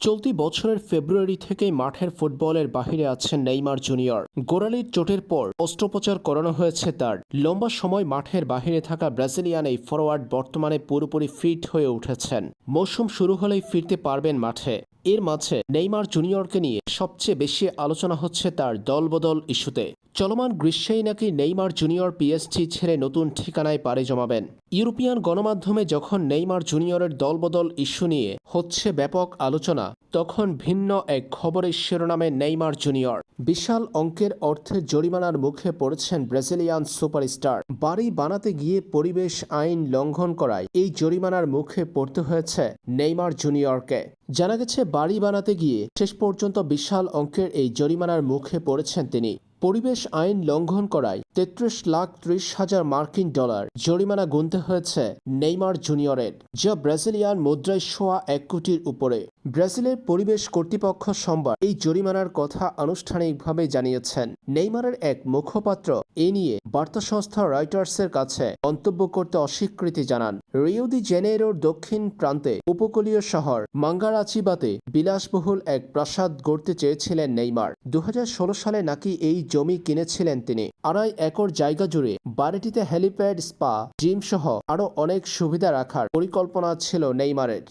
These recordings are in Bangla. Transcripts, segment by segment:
চলতি বছরের ফেব্রুয়ারি থেকেই মাঠের ফুটবলের বাহিরে আছেন নেইমার জুনিয়র। গোড়ালির চোটের পর অস্ত্রোপচার করানো হয়েছে তার। লম্বা সময় মাঠের বাহিরে থাকা ব্রাজিলিয়ান এই ফরোয়ার্ড বর্তমানে পুরোপুরি ফিট হয়ে উঠেছেন। মৌসুম শুরু হলেই ফিরতে পারবেন মাঠে। এর মাঝে নেইমার জুনিয়রকে নিয়ে সবচেয়ে বেশি আলোচনা হচ্ছে তার দলবদল ইস্যুতে। চলমান গ্রীষ্মেই নাকি নেইমার জুনিয়র পিএসজি ছেড়ে নতুন ঠিকানায় পাড়ি জমাবেন। ইউরোপিয়ান গণমাধ্যমে যখন নেইমার জুনিয়রের দলবদল ইস্যু নিয়ে হচ্ছে ব্যাপক আলোচনা, তখন ভিন্ন এক খবরের শিরোনামে নেইমার জুনিয়র। বিশাল অঙ্কের অর্থের জরিমানার মুখে পড়েছেন ব্রাজিলিয়ান সুপারস্টার। বাড়ি বানাতে গিয়ে পরিবেশ আইন লঙ্ঘন করায় এই জরিমানার মুখে পড়তে হয়েছে নেইমার জুনিয়রকে। জানা গেছে, বাড়ি বানাতে গিয়ে শেষ পর্যন্ত বিশাল অঙ্কের এই জরিমানার মুখে পড়েছেন তিনি। পরিবেশ আইন লঙ্ঘন করায় তেত্রিশ লাখ ত্রিশ হাজার মার্কিন ডলার জরিমানা গুনতে হয়েছে নেইমার জুনিয়রের, যা ব্রাজিলিয়ান মুদ্রায় সোয়া এক কোটির উপরে। ব্রাজিলের পরিবেশ কর্তৃপক্ষ সোমবার এই জরিমানার কথা আনুষ্ঠানিকভাবে জানিয়েছেন। নেইমারের এক মুখপাত্র এ নিয়ে বার্তা সংস্থা রয়টার্সের কাছে মন্তব্য করতে অস্বীকৃতি জানান। রিও দি জেনেরোর দক্ষিণ প্রান্তে উপকূলীয় শহর মাঙ্গারাচিবাতে বিলাসবহুল এক প্রাসাদ গড়তে চেয়েছিলেন নেইমার। দু হাজার ষোলো সালে নাকি এই জমি কিনেছিলেন তিনি। আড়াই একর জায়গা জুড়ে বাড়িটিতে হেলিপ্যাড, স্পা জিম সহ আরও অনেক সুবিধা রাখার পরিকল্পনা ছিল নেইমারের।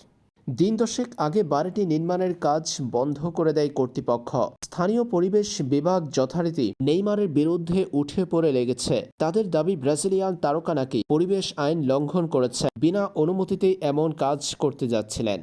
দিন দশেক আগে বাড়িটি নির্মাণের কাজ বন্ধ করে দেয় কর্তৃপক্ষ। স্থানীয় পরিবেশ বিভাগ যথারীতি নেইমারের বিরুদ্ধে উঠে পড়ে লেগেছে। তাদের দাবি ব্রাজিলিয়ান তারকা নাকি পরিবেশ আইন লঙ্ঘন করেছে। বিনা অনুমতিতে এমন কাজ করতে যাচ্ছিলেন।